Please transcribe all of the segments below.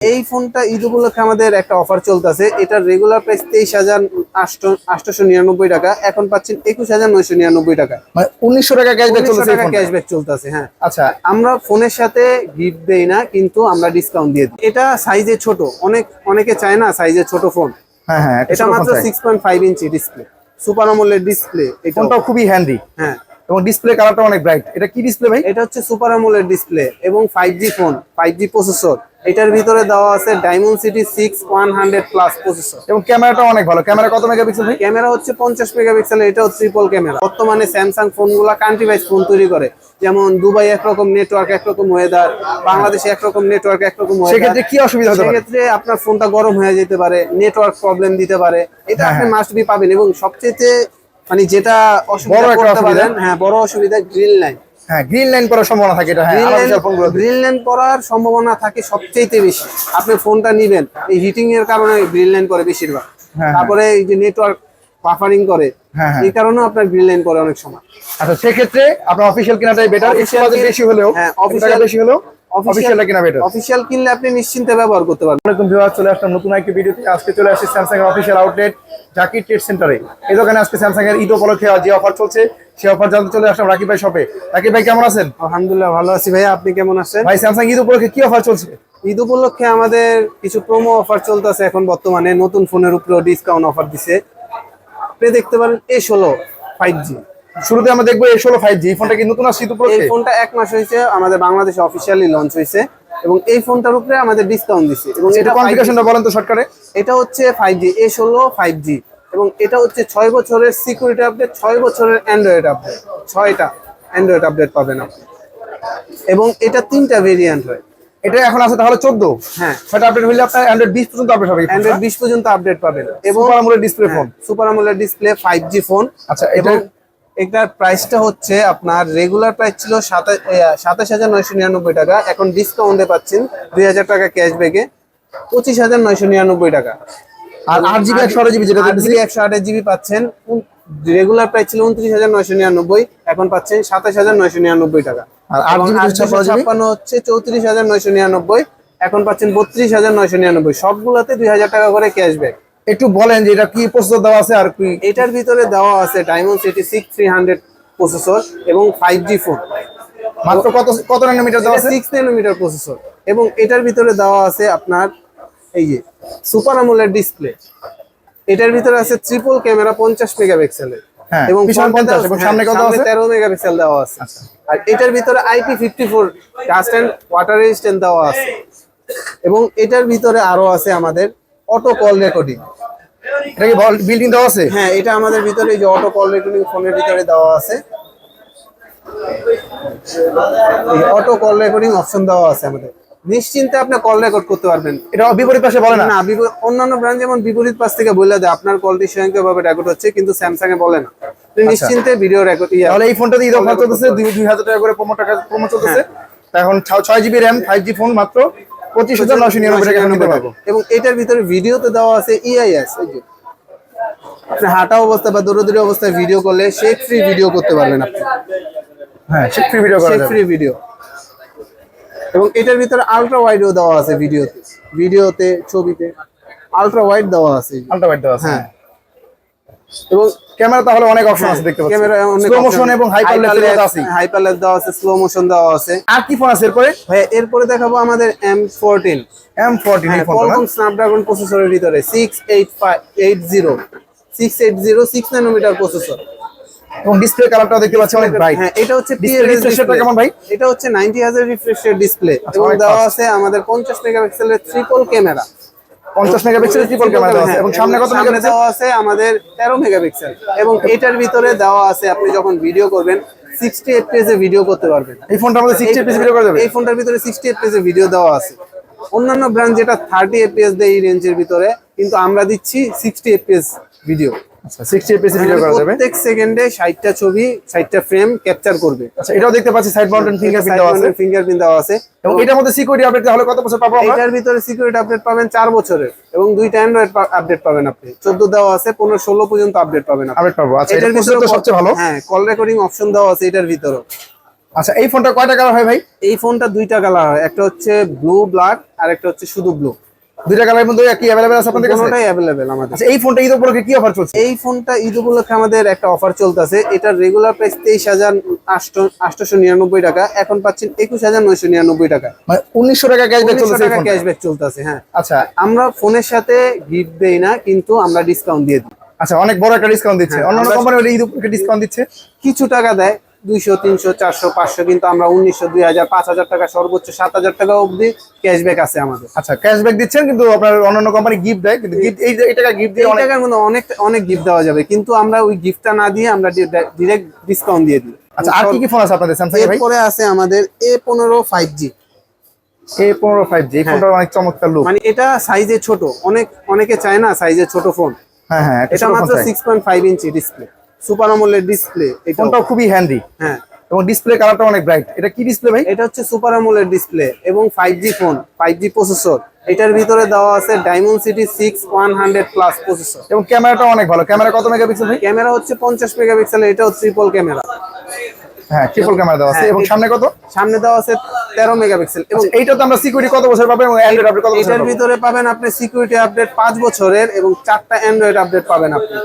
এই ফোনটা ঈদ উপলক্ষে আমাদের একটা অফার চলতেছে। এটার রেগুলার প্রাইস তেইশ হাজার আটশো নিরানব্বই টাকা। এখন পাচ্ছেন একুশ হাজার নয়শো নিরানব্বই টাকা। মানে উনিশশো টাকা ক্যাশব্যাক চলছে ক্যাশব্যাক চলতেছে হ্যাঁ। আচ্ছা। আমরা ফোনের সাথে গিফট দেই না কিন্তু আমরা ডিসকাউন্ট দিয়ে দিই। এটা সাইজে ছোট। অনেক অনেকে চায় না সাইজে ছোট ফোন হ্যাঁ হ্যাঁ এটা মাত্র six point five inch display super AMOLED display এটা ফোনটাও খুবই হ্যান্ডি হ্যাঁ। এবং ডিসপ্লে কালারটা অনেক ব্রাইট এটা কি ডিসপ্লে ভাই? এটা হচ্ছে সুপার আমলের ডিসপ্লে এবং five G phone five G processor এটার ভিতরে দেওয়া আছে Dimensity six one hundred plus processor এবং ক্যামেরাটা অনেক ভালো। ক্যামেরা কত মেগাপিক্সেল ক্যামেরা হচ্ছে পঞ্চাশ মেগাপিক্সেল এটাও ট্রিপল ক্যামেরা। বর্তমানে স্যামসাং ফোনগুলা কান্ট্রি ওয়াইজ ফোন তৈরি করে। যেমন দুবাই একরকম নেটওয়ার্ক একরকম ওয়েদার বাংলাদেশে একরকম নেটওয়ার্ক একরকম। সেক্ষেত্রে কি অসুবিধা হতে সেক্ষেত্রে আপনার ফোনটা গরম হয়ে যেতে পারে নেটওয়ার্ক প্রবলেম দিতে পারে। এটা হ্যাঁ, আপনি হ্যাঁ। মাস্ট বি পাবেন এবং সবচেয়ে মানে যেটা অসুবিধা বড় করতে পারেন হ্যাঁ বড় অসুবিধা গ্রিন লাইন হ্যাঁ গ্রিন লাইন করার সম্ভাবনা থাকে এটা হ্যাঁ গ্রিন লাইন পড়ার সম্ভাবনা থাকে সবচেয়ে বেশি আপনি ফোনটা নিবেন এই হিটিং এর কারণে গ্রিন লাইন করে বেশিরভাগ হ্যাঁ। তারপরে এই যে নেটওয়ার্ক বাফারিং করে। এই আপনার গ্রিন লাইন করে অনেক সময় আচ্ছা সেক্ষেত্রে আপনার অফিসিয়াল কেনাটাই বেটার বেশি হলেও হ্যাঁ, বেশি হলেও কেনা বেটার অফিসিয়াল কিনলে আপনি নিশ্চিন্তে ব্যবহার করতে পারবেন। ভিউয়ার চলে আসলাম নতুন একটি ভিডিওতে আজকে চলে আসছে স্যামসাং এর অফিসিয়াল আউটলেট জাকির ট্রেড সেন্টারে এই দোকানে আজকে স্যামসাং এর ঈদ উপলক্ষে যে অফার চলছে সেই অফার জানতে চলে আসলাম রাকিব ভাই শপে রাকিব ভাই কেমন আছেন? আলহামদুলিল্লাহ ভালো আছি ভাইয়া। আপনি কেমন আছেন? ভাই স্যামসাং ঈদ উপলক্ষে কি অফার চলছে? ঈদ উপলক্ষে আমাদের কিছু প্রোমো অফার চলতেছে এখন বর্তমানে। নতুন ফোনের উপরেও ডিসকাউন্ট অফার দিছে। আপনি দেখতে পারেন এ ষোলো ফাইভ জি শুরুতে আমরা দেখব এই ষোলো ফাইভ জি এই ফোনটা কি নতুন আসছে এই ফোনটা এক মাস হয়েছে আমাদের বাংলাদেশে অফিসিয়ালি লঞ্চ হয়েছে এবং এই ফোনটার উপরে আমাদের ডিসকাউন্ট দিচ্ছে এবং এটা এটা 5G কনফিগারেশনটা বলেন তো শর্টকাটে এটা হচ্ছে ফাইভ জি এ ষোলো ফাইভ জি এবং এটা হচ্ছে ছয় বছরের সিকিউরিটি আপডেট ছয় বছরের অ্যান্ড্রয়েড আপডেট ছয়টা অ্যান্ড্রয়েড আপডেট পাবেন আপনি। এবং এটা তিনটা ভেরিয়েন্ট হয়। এটা এখন আছে তাহলে চোদ্দ? হ্যাঁ। সেটা আপডেট হলে আপনার অ্যান্ড্রয়েড বিশ পর্যন্ত আপডেট হবে অ্যান্ড্রয়েড বিশ পর্যন্ত আপডেট পাবেন। এবং super AMOLED display phone super AMOLED display five G phone আচ্ছা, এটা- এটার প্রাইসটা হচ্ছে আপনার রেগুলার প্রাইস ছিল সাতাশ হাজার নয়শো নিরানব্বই টাকা। এখন ডিসকাউন্টে পাচ্ছেন দুই হাজার টাকা ক্যাশব্যাকে পঁচিশ হাজার নয়শো নিরানব্বই টাকা। আর আট জিবি একশো আট জিবি যেটা আট একশো আঠাশ জিবি পাচ্ছেন। রেগুলার প্রাইস ছিল উনত্রিশ হাজার নয়শো নিরানব্বই এখন পাচ্ছেন সাতাশ হাজার নয়শো নিরানব্বই টাকা। আর আট আট ছাপ্পান্ন হচ্ছে চৌত্রিশ হাজার নয়শো নিরানব্বই এখন পাচ্ছেন বত্রিশ হাজার নয়শো নিরানব্বই। সবগুলোতে দুই হাজার টাকা করে ক্যাশব্যাক একটু বলেন যে এটা কি প্রসেসর দেওয়া আছে আর কি? এটার ভিতরে দেওয়া আছে Dimensity six three hundred processor এবং ফাইভ জি ফোর মাত্র কত কত ন্যানোমিটার দেওয়া আছে? সিক্স ন্যানোমিটার প্রসেসর এবং এটার ভিতরে দেওয়া আছে আপনার এই যে সুপার আমলের ডিসপ্লে এটার ভিতরে আছে ট্রিপল ক্যামেরা পঞ্চাশ মেগাপিক্সেলের হ্যাঁ, এবং পিছনে front এ 50 এবং হ্যাঁ, সামনে কত আছে? মেগাপিক্সেল দেওয়া আছে। আর এটার ভিতরে IP fifty four dust and water resistant দেওয়া আছে। এবং এটার ভিতরে আরও আছে আমাদের অটো কল রেকর্ডিং এটা কি বিল্ডিং দেওয়া আছে? হ্যাঁ এটা আমাদের ভিতরে যে অটো কল রেকর্ডিং ফোনের ভিতরে দেওয়া আছে। অটো কল রেকর্ডিং অপশন দেওয়া আছে আমাদের। নিশ্চিন্তে আপনি কল রেকর্ড করতে পারবেন। এটা বিপরীত পাশে বলে না। না অন্যান্য ব্র্যান্ড যেমন বিপরীত পাশ থেকে বলে দেয় আপনার কলটি স্বয়ংক্রিয়ভাবে রেকর্ড হচ্ছে কিন্তু স্যামসাং এ বলে না। আপনি নিশ্চিন্তে ভিডিও রেকর্ড তাহলে এই ফোনটা ঈদ অফার চলতেছে দুই হাজার টাকা করে প্রোমো টাকা প্রোমো চলতেছে। তা এখন ছয় GB RAM five G phone মাত্র। পঁচিশ হাজার নশো নিরানব্বই টাকা নিতে পারব এবং এটার ভিতরে ভিডিওতে দেওয়া আছে E ইআইএস এই যে। আপনি হাঁটা অবস্থা বা দৌড়দৌড়ি অবস্থায় ভিডিও করলে শেক ফ্রি ভিডিও করতে পারবেন আপনি। হ্যাঁ সে free video shake free video এবং এটার ভিতরে আলট্রা ওয়াইডও দেওয়া আছে ভিডিওতে ভিডিওতে ছবিতে। আলট্রা ওয়াইড দেওয়া আছে। আলট্রা ওয়াইড দেওয়া আছে। হ্যাঁ। এবং ক্যামেরা তাহলে অনেক অপশন আছে দেখতে পাচ্ছি। ক্যামেরা অনেক স্লো মোশন এবং হাইপার লেভেল আছে। হাইপারলেস দেওয়া আছে স্লো মোশন দেওয়া আছে। আর কি ফোন আছে এরপরে? ভাই এরপরে দেখাবো আমাদের এম ফোরটিন এম ফোরটিন এই ফোনটা স্ন্যাপড্রাগন প্রসেসরের ভিতরে six eight five eight zero six eight zero six nanometer processor এবং ডিসপ্লে কালারটাও দেখতে পাচ্ছি অনেক ব্রাইট হ্যাঁ এটা হচ্ছে Display PLS refresh rate টা display। কেমন ভাই? এটা হচ্ছে 90000 রিফ্রেশ রেট ডিসপ্লে এবং দেওয়া আছে আমাদের 50 মেগাপিক্সেলের ট্রিপল ক্যামেরা পঞ্চাশ মেগাপিক্সেলের ট্রিপল ক্যামেরা দেওয়া আছে। এবং সামনে কত মেগাপিক্সেল? দেওয়া আছে আমাদের 13 মেগাপিক্সেল। এবং এটার ভিতরে দেওয়া আছে আপনি যখন ভিডিও করবেন 60 fps এ ভিডিও করতে পারবেন। এই ফোনটার মধ্যে সিক্সটি fps ভিডিও করা যাবে? এই ফোনটার ভিতরে 60 fps এ ভিডিও দেওয়া আছে। অন্যান্য ব্র্যান্ড যেটা 30 এফপিএস দেয় এই রেঞ্জের ভিতরে কিন্তু আমরা দিচ্ছি 60 এফপিএস ভিডিও আচ্ছা সিক্সটি পিস ভিডিও করা যাবে। প্রত্যেক সেকেন্ডে 60টা ছবি 60টা ফ্রেম ক্যাপচার করবে। আচ্ছা এটাও দেখতে পাচ্ছি সাইড মাউন্টেন ফিঙ্গারপ্রিন্ট দেওয়া আছে। ফিঙ্গারপ্রিন্ট দেওয়া আছে। এবং এটার মধ্যে সিকিউরিটি আপডেট তাহলে কত বছর পাবো আমরা? এটার ভিতরে সিকিউরিটি আপডেট পাবেন বছরের। এবং দুইটা অ্যান্ড্রয়েড আপডেট পাবেন আপনি। চোদ্দ দেওয়া আছে পনেরো ষোলো পর্যন্ত আপডেট পাবেন আপডেট পাবো। আচ্ছা এটার এটার ভিতরে ভিতরে তো সবচেয়ে ভালো। হ্যাঁ কল রেকর্ডিং অপশন দেওয়া আছে এটার ভিতরে। আচ্ছা এই ফোনটা কয়টা কালার হয় ভাই? এই ফোনটা দুইটা কালার হয়। একটা হচ্ছে ব্লু ব্ল্যাক আর একটা হচ্ছে শুধু ব্লু দুইটা কালারের মধ্যে কি অ্যাভেলেবেল আছে আপনাদের কাছে? কোনোটাই অ্যাভেলেবেল আমাদের। আচ্ছা এই ফোনটা ঈদ উপলক্ষে কি অফার চলছে? এই ফোনটা ঈদ উপলক্ষে আমাদের একটা অফার চলতেছে। এটার রেগুলার প্রাইস তেইশ হাজার আটশো নিরানব্বই টাকা। এখন পাচ্ছেন একুশ হাজার নয়শো নিরানব্বই টাকা। মানে উনিশশো টাকা ক্যাশব্যাক চলছে টাকা ফোনটা। ক্যাশব্যাক চলতেছে হ্যাঁ। আচ্ছা। আমরা ফোনের সাথে গিফট দেই না কিন্তু আমরা ডিসকাউন্ট দিয়ে দিই। আচ্ছা অনেক বড় একটা ডিসকাউন্ট দিচ্ছে। হ্যাঁ, অন্যান্য কোম্পানি ঈদ উপলক্ষে ডিসকাউন্ট দিচ্ছে। কিছু টাকা দেয়। দুইশো তিনশো চারশো পাঁচশো কিন্তু আমরা উনিশশো দুই হাজার পাঁচ হাজার টাকা সর্বোচ্চ সাত হাজার টাকা অবধি ক্যাশব্যাক আছে আমাদের। আচ্ছা ক্যাশব্যাক দিচ্ছেন কিন্তু আপনার অন্যান্য কোম্পানি গিফট দেয় কিন্তু gift- এই টাকা গিফট দিয়ে অনেক টাকার মধ্যে অনেক অনেক গিফট দেওয়া যাবে কিন্তু আমরা ওই গিফটটা না দিয়ে আমরা ডিরেক্ট ডিসকাউন্ট দিয়ে দিই। আচ্ছা আর কি কি ফোন আছে আপনাদের স্যামসাং ভাই? এরপরে আছে আমাদের এ পনেরো ফাইভ জি এ পনেরো ফাইভ জি। ফোনটা অনেক চমৎকার লুক মানে এটা সাইজে ছোট অনেক অনেকে চায় না সাইজে ছোট ফোন হ্যাঁ হ্যাঁ এটা মাত্র six point five inch display super AMOLED display এটা ফোনটাও খুবই হ্যান্ডি হ্যাঁ। এবং ডিসপ্লে কালারটা অনেক ব্রাইট এটা কি ডিসপ্লে ভাই? এটা হচ্ছে সুপার আমলের ডিসপ্লে এবং five G phone five G processor এটার ভিতরে দেওয়া আছে Dimensity six one hundred plus processor এবং ক্যামেরাটা অনেক ভালো। ক্যামেরা কত মেগাপিক্সেল ভাই? ক্যামেরা হচ্ছে পঞ্চাশ মেগাপিক্সেল এটাও ট্রিপল ক্যামেরা। হ্যাঁ ট্রিপল ক্যামেরা দেওয়া আছে। হ্যাঁ, এবং সামনে কত? সামনে দেওয়া আছে তেরো মেগাপিক্সেল। এবং এইটা তো আমরা সিকিউরিটি কত বছর পাবেন এবং অ্যান্ড্রয়েড আপডেট কত বছর এটার ভিতরে পাবেন আপনি সিকিউরিটি আপডেট পাঁচ বছরের এবং চারটা অ্যান্ড্রয়েড আপডেট পাবেন আপনি।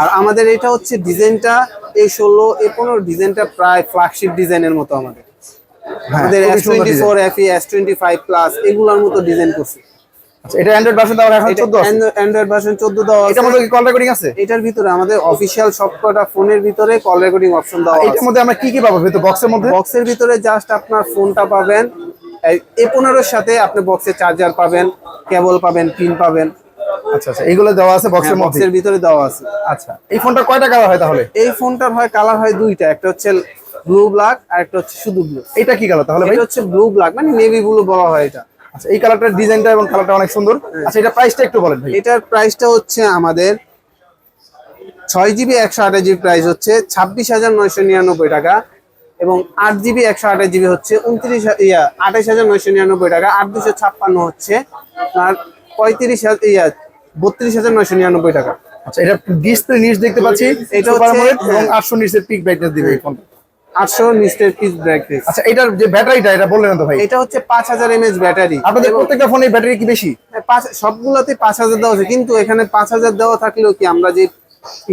আর আমাদের এটা হচ্ছে ডিজাইনটা এই ষোলো এই পনেরো ডিজাইনটা প্রায় ফ্ল্যাগশিপ ডিজাইনের মতো আমাদের। আমাদের খুবই S twenty four F S twenty five plus এগুলোর মতো ডিজাইন করছি। আচ্ছা, এটা অ্যান্ড্রয়েড ভার্সন দেওয়া এখন চোদ্দ আছে? অ্যান্ড্রয়েড ভার্সন চোদ্দ দেওয়া এটার মধ্যে কি কল রেকর্ডিং আছে? এটার ভিতরে আমাদের অফিসিয়াল সবকটা ফোনের ভিতরে কল রেকর্ডিং অপশন আছে। এটার মধ্যে আমরা কি কি পাবো? ভিতরে বক্সের মধ্যে? বক্সের ভিতরে জাস্ট আপনার ফোনটা পাবেন। এ পনেরোর সাথে আপনি বক্সে চার্জার পাবেন কেবল পাবেন পিন পাবেন। আচ্ছা আচ্ছা এইগুলো দেওয়া আছে বক্সের বক্সের ভিতরে দেওয়া আছে। আচ্ছা এই ফোনটা কয়টা কালার হয় তাহলে? এই ফোনটার হয় কালার হয় দুইটা একটা হচ্ছে ব্লু ব্ল্যাক আর একটা হচ্ছে শুধু ব্লু এটা কি কালার তাহলে এটা হচ্ছে ব্লু ব্ল্যাক মানে নেভি ব্লু বলা হয় এটা। আচ্ছা এই কালারটার ডিজাইনটা এবং কালারটা অনেক সুন্দর। আচ্ছা এটা প্রাইসটা একটু বলেন ভাই। এটার প্রাইসটা হচ্ছে আমাদের ছয় জিবি একশো আঠাশ জিবি প্রাইস হচ্ছে ছাব্বিশ হাজার নয়শো নিরানব্বই টাকা এবং আট জিবি একশো আঠাশ জিবি হচ্ছে উনত্রিশ ইয়া আঠাশ হাজার নয়শো নিরানব্বই টাকা আট দুশো ছাপ্পান্ন হচ্ছে আর পঁয়ত্রিশ হাজার ইয়া বত্রিশ হাজার নয়শো নিরানব্বই টাকা। আচ্ছা এটা ডিসপ্লে নিচ দেখতে পাচ্ছি এটা হচ্ছে- এবং হ্যাঁ। 800 নিচের পিক ব্রাইটনেস দিবে এই ফোনটা। আটশো নিস্টের পিস ব্রেক আচ্ছা এটার যে ব্যাটারিটা এটা বললেন তো ভাই? এটা হচ্ছে ব্যাটারি। আপনাদের প্রত্যেকটা ফোনে ব্যাটারি কি বেশি? পাঁচ সবগুলোতে পাঁচ হাজার দেওয়া আছে কিন্তু এখানে পাঁচ হাজার দেওয়া থাকলেও কি আমরা যে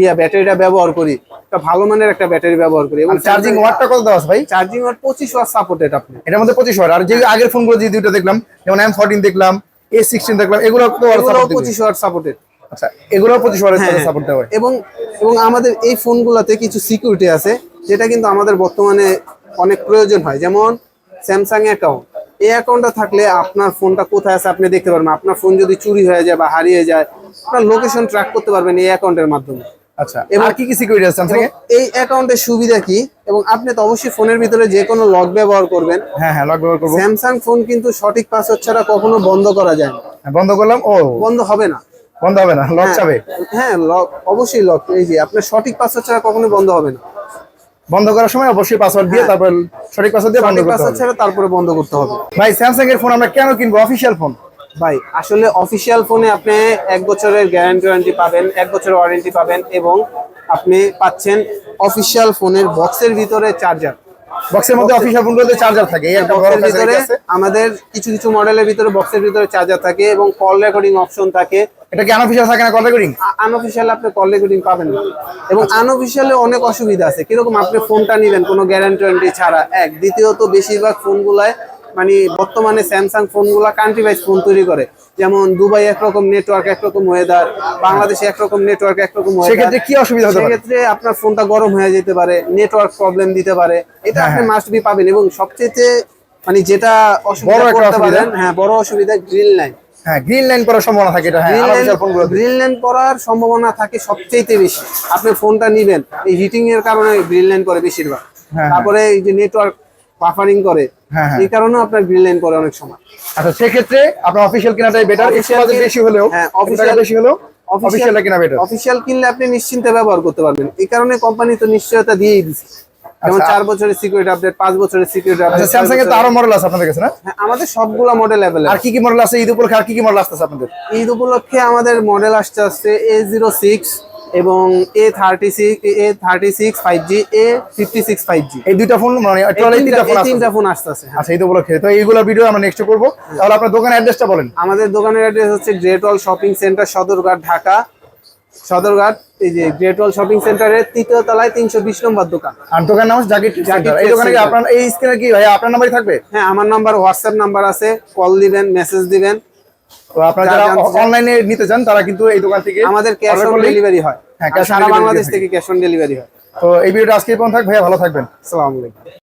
ইয়া ব্যাটারিটা ব্যবহার করি একটা ভালো মানের একটা ব্যাটারি ব্যবহার করি। এবং চার্জিং ওয়াটটা কত দেওয়া ভাই? চার্জিং ওয়াট পঁচিশ ওয়াট সাপোর্টেড আপনি। এটার মধ্যে 25 ওয়াট আর যে আগের ফোনগুলো যে দুটো দেখলাম যেমন M14 দেখলাম A16 দেখলাম এগুলো কত ওয়াট সাপোর্ট পঁচিশ ওয়াট সাপোর্টেড আচ্ছা এগুলো 25 ওয়াটের হ্যাঁ সাপোর্ট দেওয়া হয়। এবং এবং আমাদের এই ফোন ফোনগুলোতে কিছু সিকিউরিটি আছে। যেটা কিন্তু আমাদের বর্তমানে অনেক প্রয়োজন হয়। যেমন স্যামসাং অ্যাকাউন্ট এই অ্যাকাউন্টটা থাকলে আপনার ফোনটা কোথায় আছে আপনি দেখতে পারবেন। আপনার ফোন যদি চুরি হয়ে যায় বা হারিয়ে যায় আপনার লোকেশন ট্র্যাক করতে পারবেন এই অ্যাকাউন্টের মাধ্যমে। আচ্ছা এবং- আর কি কি সিকিউরিটি আছে স্যামসাং এবং এই অ্যাকাউন্টের সুবিধা কি? এবং আপনি তো অবশ্যই ফোনের ভিতরে যে কোনো লক ব্যবহার করবেন। হ্যাঁ হ্যাঁ লক ব্যবহার করব। স্যামসাং ফোন কিন্তু সঠিক পাসওয়ার্ড ছাড়া কখনো বন্ধ করা যায় না। হ্যাঁ, বন্ধ করলাম? ও। বন্ধ হবে না। বন্ধ হবে না লক হ্যাঁ, হ্যাঁ লক অবশ্যই লক এই যে আপনার সঠিক পাসওয়ার্ড ছাড়া কখনো বন্ধ হবে না। বন্ধ করার সময় অবশ্যই পাসওয়ার্ড দিয়ে হ্যাঁ। তারপর সঠিক পাসওয়ার্ড দিয়ে বন্ধ করতে পাসওয়ার্ড হবে। ছাড়া তারপরে বন্ধ করতে হবে। ভাই স্যামসাং এর ফোন আমরা কেন কিনবো? অফিসিয়াল ফোন ভাই আসলে অফিসিয়াল ফোনে আপনি এক বছরের গ্যারান্টি ওয়ারেন্টি পাবেন এক বছরের ওয়ারেন্টি পাবেন এবং আপনি পাচ্ছেন অফিসিয়াল ফোনের বক্সের ভিতরে চার্জার বক্সের মধ্যে অফিসিয়াল ফোনগুলোতে চার্জার থাকে এই একটা বড় বক্সের ভিতরে আমাদের কিছু কিছু মডেলের ভিতরে বক্সের ভিতরে চার্জার থাকে এবং কল রেকর্ডিং অপশন থাকে। এটা কি আনঅফিশিয়াল থাকে না কল রেকর্ডিং আনঅফিসিয়াল আপনি কল রেকর্ডিং পাবেন না। এবং আনঅফিশিয়ালে আনঅফিসিয়ালে অনেক অসুবিধা আছে। কীরকম আপনি ফোনটা নেবেন কোনো গ্যারান্টি ওয়ারেন্টি ছাড়া এক। দ্বিতীয়ত বেশিরভাগ ফোনগুলায় মানে বর্তমানে স্যামসাং ফোনগুলা কান্ট্রি ওয়াইজ ফোন তৈরি করে। যেমন দুবাই একরকম নেটওয়ার্ক একরকম ওয়েদার বাংলাদেশে একরকম নেটওয়ার্ক একরকম সেক্ষেত্রে কি অসুবিধা হতে সেক্ষেত্রে আপনার ফোনটা গরম হয়ে যেতে পারে নেটওয়ার্ক প্রবলেম দিতে পারে। এটা হ্যাঁ, আপনি হ্যাঁ। মাস্ট বি পাবেন এবং সবচেয়ে মানে যেটা অসুবিধা করতে পারেন হ্যাঁ বড় অসুবিধা গ্রিল লাইন হ্যাঁ গ্রিন লাইন করার সম্ভাবনা থাকে এটা হ্যাঁ গ্রিন লাইন পড়ার সম্ভাবনা থাকে সবচেয়ে বেশি। আপনি ফোনটা নিবেন এই হিটিং এর কারণে গ্রিন লাইন করে বেশিরভাগ। হ্যাঁ। তারপরে এই যে নেটওয়ার্ক বাফারিং করে হ্যাঁ, হ্যাঁ। এই কারণেও আপনার গ্রিন লাইন করে অনেক সময়। আচ্ছা সেক্ষেত্রে আপনার অফিশিয়াল কেনাটাই বেটার বেশি হলেও হ্যাঁ, official- বেশি হলেও কেনা বেটার অফিসিয়াল কিনলে আপনি নিশ্চিন্তে ব্যবহার করতে পারবেন। এই কারণে কোম্পানি তো নিশ্চয়তা দিয়েই দিচ্ছে যেমন। চার বছরের সিকিউরিটি আপডেট পাঁচ বছরের সিকিউরিটি আপডেট স্যামসাং এর তো আরও মডেল আছে আপনাদের কাছে না? আমাদের সবগুলা মডেল অ্যাভেলেবল আর কি কি মডেল আছে? ঈদ উপলক্ষে আর কি কি মডেল আসতেছে আপনাদের? ঈদ উপলক্ষে আমাদের মডেল আসতে আসছে এ জিরো সিক্স এবং A thirty six A thirty six five G A fifty six five G এই দুইটা ফোন মানে তিনটা ফোন আছে আসতেছে আচ্ছা এই তো উপলক্ষে তো এইগুলো ভিডিও আমরা নেক্সট করব। তাহলে আপনার দোকানের অ্যাড্রেসটা বলেন। আমাদের দোকানের অ্যাড্রেস হচ্ছে Great Wall shopping centre Sadarghat Dhaka. Sadarghat এই যে গ্রেট ওয়াল শপিং সেন্টারের তৃতীয় তলায় তিনশো বিশ নম্বর দোকান। আর দোকানের নাম জাকির এই দোকানে কি আপনার এই স্ক্রিনে কি ভাই আপনার নাম্বারই থাকবে? হ্যাঁ আমার নাম্বার হোয়াটসঅ্যাপ নাম্বার আছে। কল দিবেন মেসেজ দিবেন। তো আপনারা যারা অনলাইনে নিতে চান তারা কিন্তু এই দোকান থেকে আমাদের ক্যাশ অন ডেলিভারি হয়। হ্যাঁ, ক্যাশ সারা বাংলাদেশ থেকে। ক্যাশ অন ডেলিভারি হয়। তো এই ভিডিওটা আজকে পর্যন্ত থাক ভাইয়া ভালো থাকবেন। আসসালামু আলাইকুম।